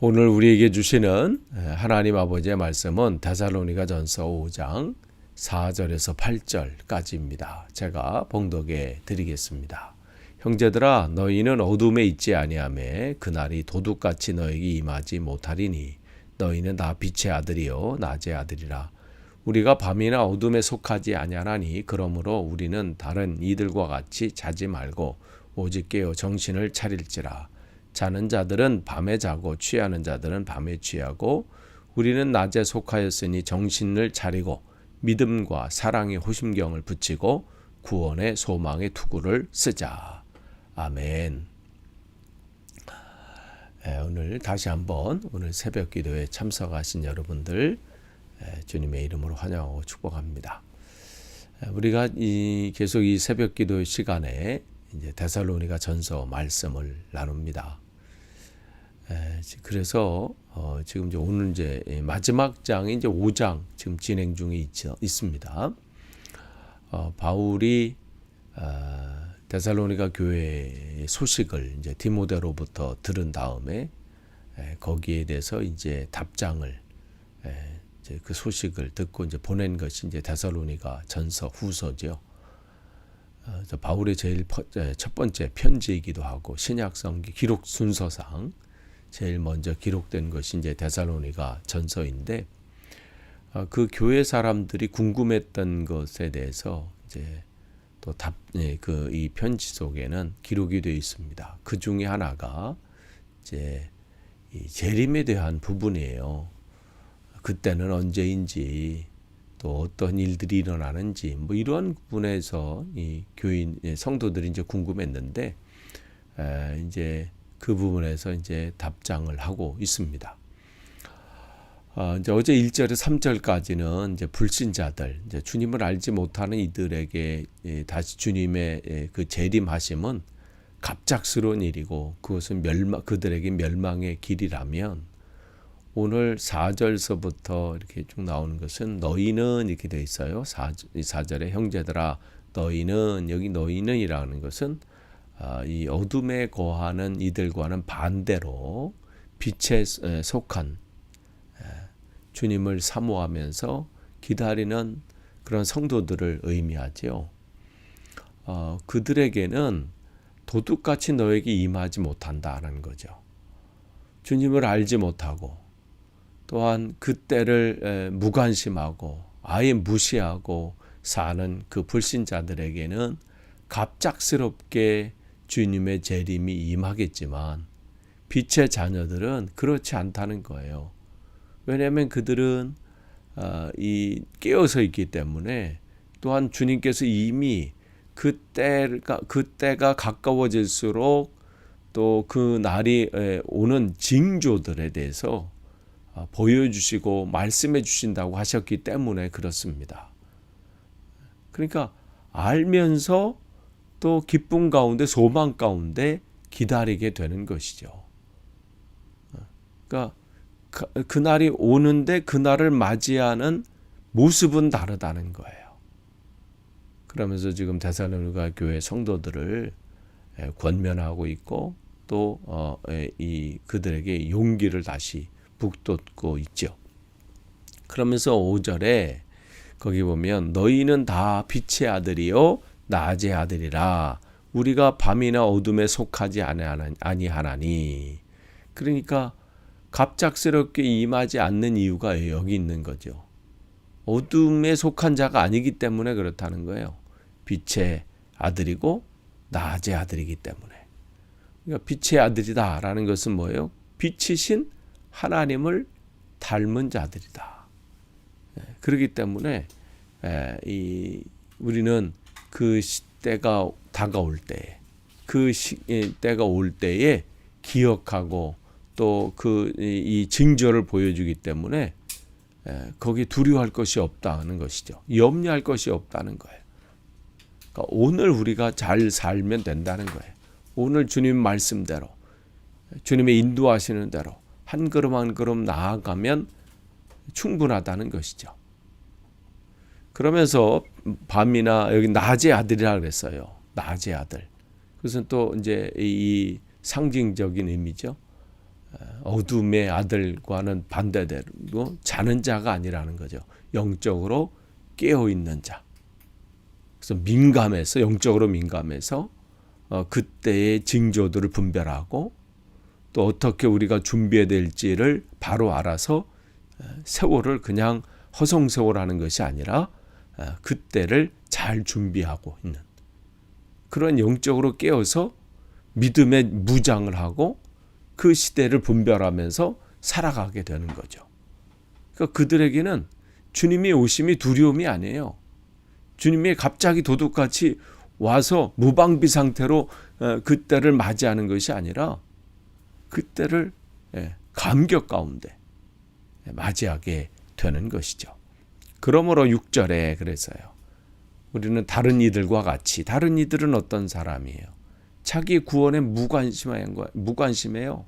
오늘 우리에게 주시는 하나님 아버지의 말씀은 데살로니가 전서 5장 4절에서 8절까지입니다. 제가 봉독해 드리겠습니다. 형제들아 너희는 어둠에 있지 아니하매 그날이 도둑같이 너에게 임하지 못하리니 너희는 다 빛의 아들이요 낮의 아들이라 우리가 밤이나 어둠에 속하지 아니하나니 그러므로 우리는 다른 이들과 같이 자지 말고 오직 깨어 정신을 차릴지라 자는 자들은 밤에 자고 취하는 자들은 밤에 취하고 우리는 낮에 속하였으니 정신을 차리고 믿음과 사랑의 호심경을 붙이고 구원의 소망의 투구를 쓰자. 아멘. 에, 오늘 다시 한번 오늘 새벽 기도에 참석하신 여러분들 에, 주님의 이름으로 환영하고 축복합니다. 에, 우리가 이 계속 이 새벽 기도 시간에 이제 데살로니가 전서 말씀을 나눕니다. 에, 그래서 어, 지금 이제 오늘 이제 마지막 장이 이제 5장 지금 진행 중에 있, 있습니다. 어, 바울이 어, 데살로니가 교회의 소식을 이제 디모데로부터 들은 다음에 에, 거기에 대해서 이제 답장을 에, 이제 그 소식을 듣고 이제 보낸 것이 이제 데살로니가 전서 후서죠. 어, 바울의 제일 첫 번째 편지이기도 하고 신약성기 기록 순서상 제일 먼저 기록된 것이 이제 데살로니가 전서인데 어, 그 교회 사람들이 궁금했던 것에 대해서 이제 또 답, 예, 그이 편지 속에는 기록이 되어 있습니다. 그 중에 하나가 이제 이 재림에 대한 부분이에요. 그때는 언제인지 또 어떤 일들이 일어나는지 뭐 이러한 부분에서 이 교인 예, 성도들이 이제 궁금했는데 에, 이제 그 부분에서 이제 답장을 하고 있습니다. 어, 이제 어제 1절에서 3절까지는 이제 불신자들, 이제 주님을 알지 못하는 이들에게 예, 다시 주님의 예, 그 재림하심은 갑작스러운 일이고 그것은 멸망, 그들에게 멸망의 길이라면 오늘 4절서부터 이렇게 쭉 나오는 것은 너희는 이렇게 돼 있어요. 4절에 형제들아 너희는 여기 너희는이라는 것은 아, 이 어둠에 거하는 이들과는 반대로 빛에 속한 주님을 사모하면서 기다리는 그런 성도들을 의미하지요. 어, 그들에게는 도둑같이 너에게 임하지 못한다는 거죠. 주님을 알지 못하고 또한 그때를 무관심하고 아예 무시하고 사는 그 불신자들에게는 갑작스럽게 주님의 재림이 임하겠지만 빛의 자녀들은 그렇지 않다는 거예요. 왜냐하면 그들은 어, 이 깨어서 있기 때문에 또한 주님께서 이미 그때가 그때가 가까워질수록 또 그 날이 오는 징조들에 대해서 어, 보여주시고 말씀해 주신다고 하셨기 때문에 그렇습니다. 그러니까 알면서 또 기쁨 가운데 소망 가운데 기다리게 되는 것이죠. 그러니까 그 날이 오는데 그 날을 맞이하는 모습은 다르다는 거예요. 그러면서 지금 데살로니가 교회 성도들을 권면하고 있고 또이 어, 그들에게 용기를 다시 북돋고 있죠. 그러면서 5절에 거기 보면 너희는 다 빛의 아들이요 낮의 아들이라 우리가 밤이나 어둠에 속하지 아니하나니 그러니까 갑작스럽게 임하지 않는 이유가 여기 있는 거죠. 어둠에 속한 자가 아니기 때문에 그렇다는 거예요. 빛의 아들이고 낮의 아들이기 때문에. 그러니까 빛의 아들이다라는 것은 뭐예요? 빛이신 하나님을 닮은 자들이다. 예, 그렇기 때문에 이 우리는 그 때가 다가올 때, 그 시, 때가 올 때에 기억하고 또 그 이 징조를 보여주기 때문에 거기 두려워할 것이 없다는 것이죠. 염려할 것이 없다는 거예요. 그러니까 오늘 우리가 잘 살면 된다는 거예요. 오늘 주님 말씀대로 주님의 인도하시는 대로 한 걸음 한 걸음 나아가면 충분하다는 것이죠. 그러면서 밤이나 여기 낮의 아들이라 그랬어요. 낮의 아들. 그것은 또 이제 이 상징적인 의미죠. 어둠의 아들과는 반대되고 자는 자가 아니라는 거죠. 영적으로 깨어 있는 자. 그래서 민감해서 영적으로 민감해서 어, 그때의 징조들을 분별하고 또 어떻게 우리가 준비해야 될지를 바로 알아서 어, 세월을 그냥 허송세월하는 것이 아니라 어, 그때를 잘 준비하고 있는 그런 영적으로 깨어서 믿음의 무장을 하고 그 시대를 분별하면서 살아가게 되는 거죠. 그러니까 그들에게는 주님의 오심이 두려움이 아니에요. 주님이 갑자기 도둑같이 와서 무방비 상태로 어, 그때를 맞이하는 것이 아니라 그때를 예, 감격 가운데 맞이하게 되는 것이죠. 그러므로 6절에 그래서요. 우리는 다른 이들과 같이 다른 이들은 어떤 사람이에요? 자기 구원에 무관심한 거 무관심해요.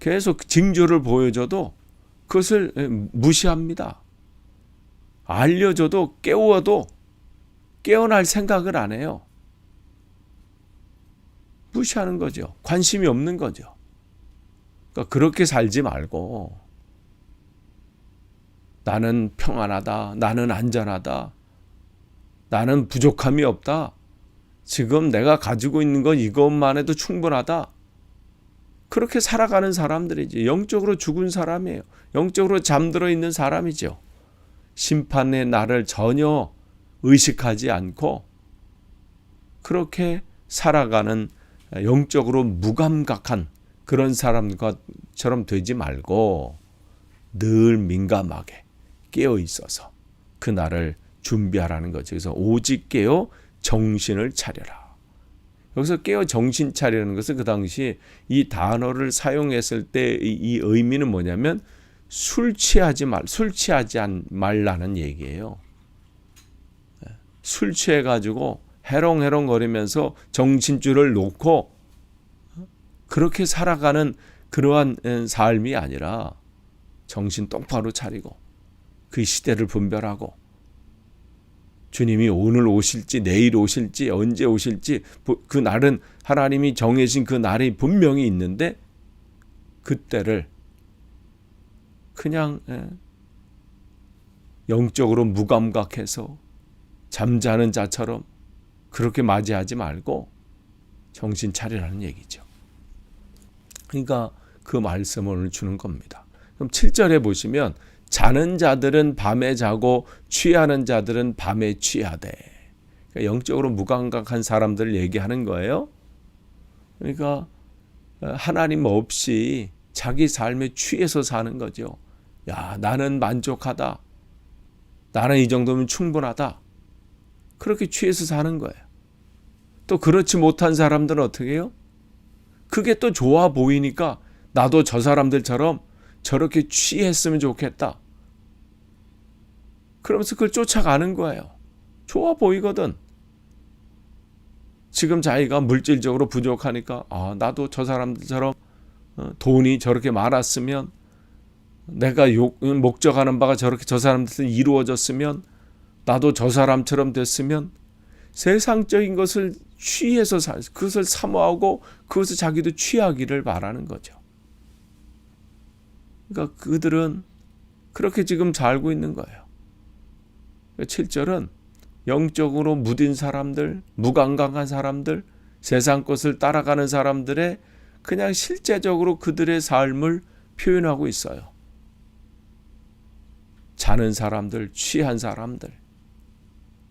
계속 징조를 보여줘도 그것을 예, 무시합니다. 알려줘도 깨워도 깨어날 생각을 안 해요. 무시하는 거죠. 관심이 없는 거죠. 그러니까 그렇게 살지 말고 나는 평안하다. 나는 안전하다. 나는 부족함이 없다. 지금 내가 가지고 있는 건 이것만 해도 충분하다. 그렇게 살아가는 사람들이지. 영적으로 죽은 사람이에요. 영적으로 잠들어 있는 사람이죠. 심판의 날을 전혀 의식하지 않고 그렇게 살아가는 영적으로 무감각한 그런 사람과처럼 되지 말고 늘 민감하게 깨어 있어서 그 날을 준비하라는 거죠. 그래서 오직 깨어 정신을 차려라. 여기서 깨어 정신 차리라는 것은 그 당시 이 단어를 사용했을 때 이 의미는 뭐냐면 술 취하지 말, 술 취하지 말라는 얘기예요. 네. 술 취해가지고 해롱해롱 거리면서 정신줄을 놓고 그렇게 살아가는 그러한 삶이 아니라 정신 똑바로 차리고 그 시대를 분별하고 주님이 오늘 오실지 내일 오실지 언제 오실지 그 날은 하나님이 정해진 그 날이 분명히 있는데 그때를 그냥 예, 영적으로 무감각해서 잠자는 자처럼 그렇게 맞이하지 말고 정신 차리라는 얘기죠. 그러니까 그 말씀을 주는 겁니다. 그럼 7절에 보시면 자는 자들은 밤에 자고 취하는 자들은 밤에 취하되 그러니까 영적으로 무감각한 사람들을 얘기하는 거예요. 그러니까 하나님 없이 자기 삶에 취해서 사는 거죠. 야, 나는 만족하다. 나는 이 정도면 충분하다. 그렇게 취해서 사는 거예요. 또 그렇지 못한 사람들은 어떻게 해요? 그게 또 좋아 보이니까 나도 저 사람들처럼 저렇게 취했으면 좋겠다. 그러면서 그걸 쫓아가는 거예요. 좋아 보이거든. 지금 자기가 물질적으로 부족하니까 아, 나도 저 사람들처럼 어, 돈이 저렇게 많았으면 내가 욕, 목적하는 바가 저렇게 저 사람들한테 이루어졌으면 나도 저 사람처럼 됐으면 세상적인 것을 취해서 살, 그것을 사모하고 그것을 자기도 취하기를 바라는 거죠. 그러니까 그들은 그렇게 지금 살고 있는 거예요. 7절은 영적으로 무딘 사람들, 무감각한 사람들, 세상 것을 따라가는 사람들의 그냥 실제적으로 그들의 삶을 표현하고 있어요. 자는 사람들, 취한 사람들.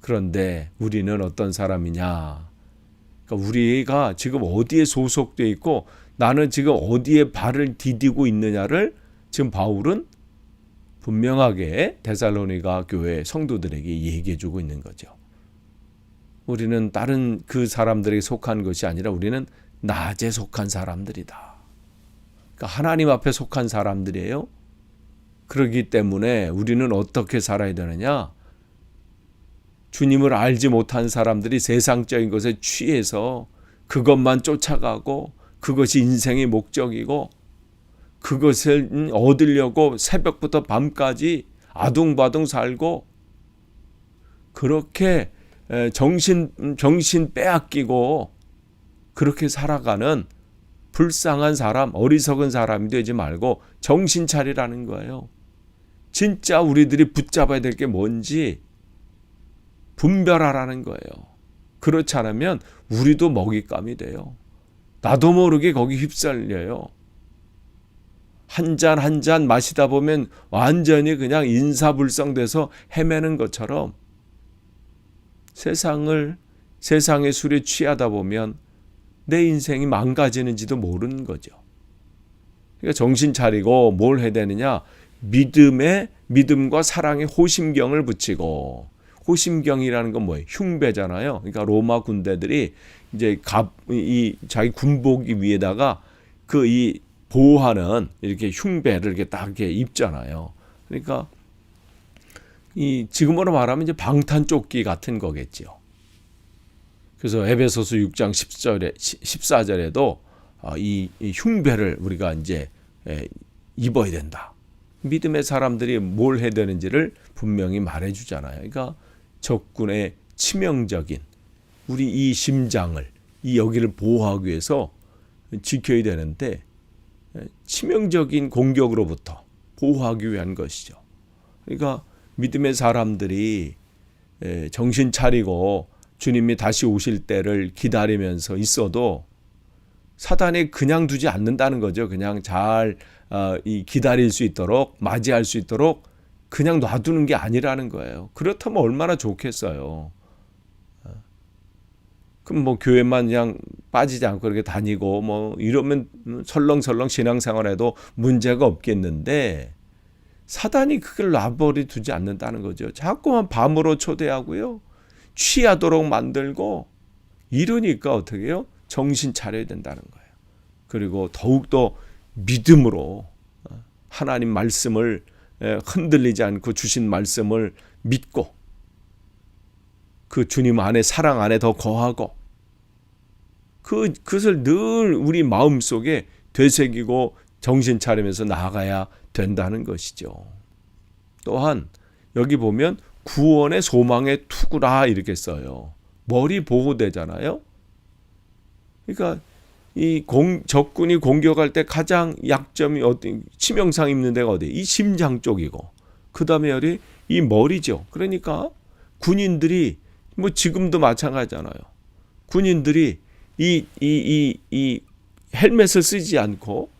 그런데 우리는 어떤 사람이냐? 그러니까 우리가 지금 어디에 소속돼 있고 나는 지금 어디에 발을 디디고 있느냐를 지금 바울은 분명하게 데살로니가 교회 성도들에게 얘기해 주고 있는 거죠. 우리는 다른 그 사람들에게 속한 것이 아니라 우리는 낮에 속한 사람들이다. 그러니까 하나님 앞에 속한 사람들이에요. 그러기 때문에 우리는 어떻게 살아야 되느냐? 주님을 알지 못한 사람들이 세상적인 것에 취해서 그것만 쫓아가고 그것이 인생의 목적이고 그것을 얻으려고 새벽부터 밤까지 아둥바둥 살고 그렇게 정신 정신 빼앗기고 그렇게 살아가는 불쌍한 사람, 어리석은 사람이 되지 말고 정신 차리라는 거예요. 진짜 우리들이 붙잡아야 될 게 뭔지 분별하라는 거예요. 그렇지 않으면 우리도 먹잇감이 돼요. 나도 모르게 거기 휩쓸려요. 한잔 한 잔 마시다 보면 완전히 그냥 인사불성돼서 헤매는 것처럼 세상을 세상의 술에 취하다 보면 내 인생이 망가지는지도 모르는 거죠. 그러니까 정신 차리고 뭘 해야 되느냐? 믿음에 믿음과 사랑에 호심경을 붙이고 호심경이라는 건 뭐예요? 흉배잖아요. 그러니까 로마 군대들이 이제 갑 이 자기 군복 위에다가 그 이 보호하는 이렇게 흉배를 이렇게 딱 이렇게 입잖아요. 그러니까 이 지금으로 말하면 이제 방탄 조끼 같은 거겠죠. 그래서 에베소서 6장 10절에 14절에도 아, 이, 이 흉배를 우리가 이제 입어야 된다. 믿음의 사람들이 뭘 해야 되는지를 분명히 말해 주잖아요. 그러니까 적군의 치명적인 우리 이 심장을 이 여기를 보호하기 위해서 지켜야 되는데 치명적인 공격으로부터 보호하기 위한 것이죠. 그러니까 믿음의 사람들이 정신 차리고 주님이 다시 오실 때를 기다리면서 있어도 사단이 그냥 두지 않는다는 거죠. 그냥 잘 어, 기다릴 수 있도록 맞이할 수 있도록 그냥 놔두는 게 아니라는 거예요. 그렇다면 얼마나 좋겠어요. 어. 그럼 뭐 교회만 그냥 빠지지 않고 그렇게 다니고 뭐 이러면 설렁설렁 신앙생활해도 문제가 없겠는데 사단이 그걸 놔버리 두지 않는다는 거죠. 자꾸만 밤으로 초대하고요. 취하도록 만들고 이러니까 어떻게 해요? 정신 차려야 된다는 거예요. 그리고 더욱더 믿음으로 어, 하나님 말씀을 흔들리지 않고 주신 말씀을 믿고 그 주님 안에 사랑 안에 더 거하고 그 그것을 늘 우리 마음 속에 되새기고 정신 차리면서 나아가야 된다는 것이죠. 또한 여기 보면 구원의 소망의 투구라 이렇게 써요. 머리 보호대잖아요. 그러니까 이 공, 적군이 공격할 때 가장 약점이 어디 치명상 입는 데가 어디? 이 심장 쪽이고 그 다음에 어디 이 머리죠. 그러니까 군인들이 뭐 지금도 마찬가지잖아요. 군인들이 이 이 이 이 헬멧을 쓰지 않고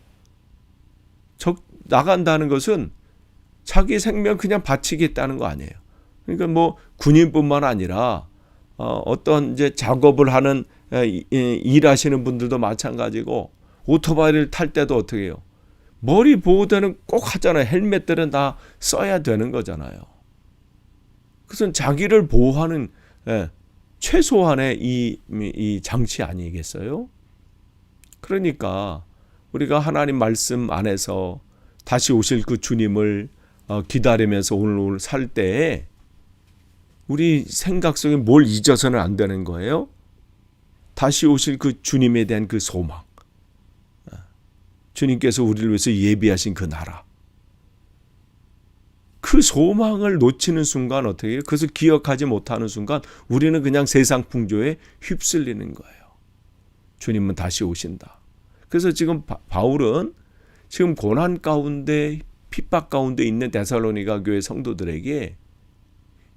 적 나간다는 것은 자기 생명 그냥 바치겠다는 거 아니에요. 그러니까 뭐 군인뿐만 아니라 어, 어떤 이제 작업을 하는 일하시는 분들도 마찬가지고 오토바이를 탈 때도 어떻게 해요? 머리 보호대는 꼭 하잖아요. 헬멧들은 다 써야 되는 거잖아요. 그것은 자기를 보호하는 예, 최소한의 이, 이 장치 아니겠어요? 그러니까 우리가 하나님 말씀 안에서 다시 오실 그 주님을 어, 기다리면서 오늘 오늘 살 때에 우리 생각 속에 뭘 잊어서는 안 되는 거예요. 다시 오실 그 주님에 대한 그 소망. 주님께서 우리를 위해서 예비하신 그 나라. 그 소망을 놓치는 순간 어떻게 해요? 그것을 기억하지 못하는 순간 우리는 그냥 세상 풍조에 휩쓸리는 거예요. 주님은 다시 오신다. 그래서 지금 바울은 지금 고난 가운데 핍박 가운데 있는 데살로니가 교회 성도들에게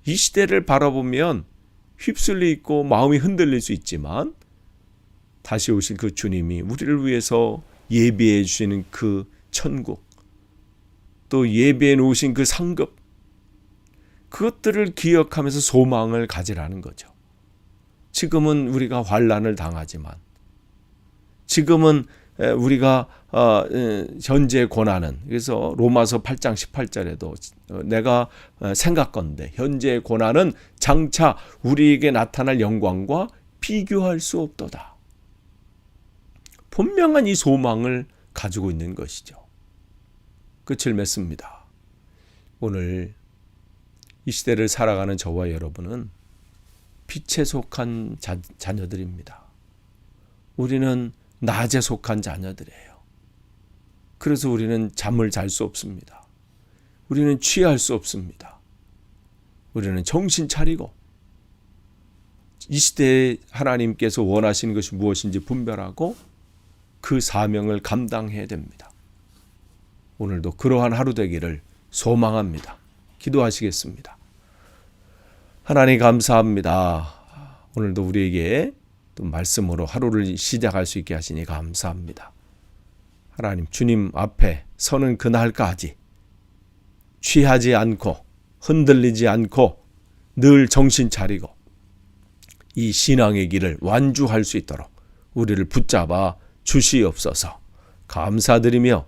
이 시대를 바라보면 휩쓸려 있고 마음이 흔들릴 수 있지만 다시 오실 그 주님이 우리를 위해서 예비해 주시는 그 천국 또 예비해 놓으신 그 상급 그것들을 기억하면서 소망을 가지라는 거죠. 지금은 우리가 환란을 당하지만 지금은 우리가 어, 현재 고난은 그래서 로마서 8장 18절에도 어, 내가 어, 생각건데 현재 고난은 장차 우리에게 나타날 영광과 비교할 수 없도다. 분명한 이 소망을 가지고 있는 것이죠. 끝을 맺습니다. 오늘 이 시대를 살아가는 저와 여러분은 빛에 속한 자, 자녀들입니다. 우리는 낮에 속한 자녀들이에요. 그래서 우리는 잠을 잘 수 없습니다. 우리는 취할 수 없습니다. 우리는 정신 차리고 이 시대에 하나님께서 원하시는 것이 무엇인지 분별하고 그 사명을 감당해야 됩니다. 오늘도 그러한 하루 되기를 소망합니다. 기도하시겠습니다. 하나님 감사합니다. 오늘도 우리에게 또 말씀으로 하루를 시작할 수 있게 하시니 감사합니다. 하나님 주님 앞에 서는 그날까지 취하지 않고 흔들리지 않고 늘 정신 차리고 이 신앙의 길을 완주할 수 있도록 우리를 붙잡아 주시옵소서. 감사드리며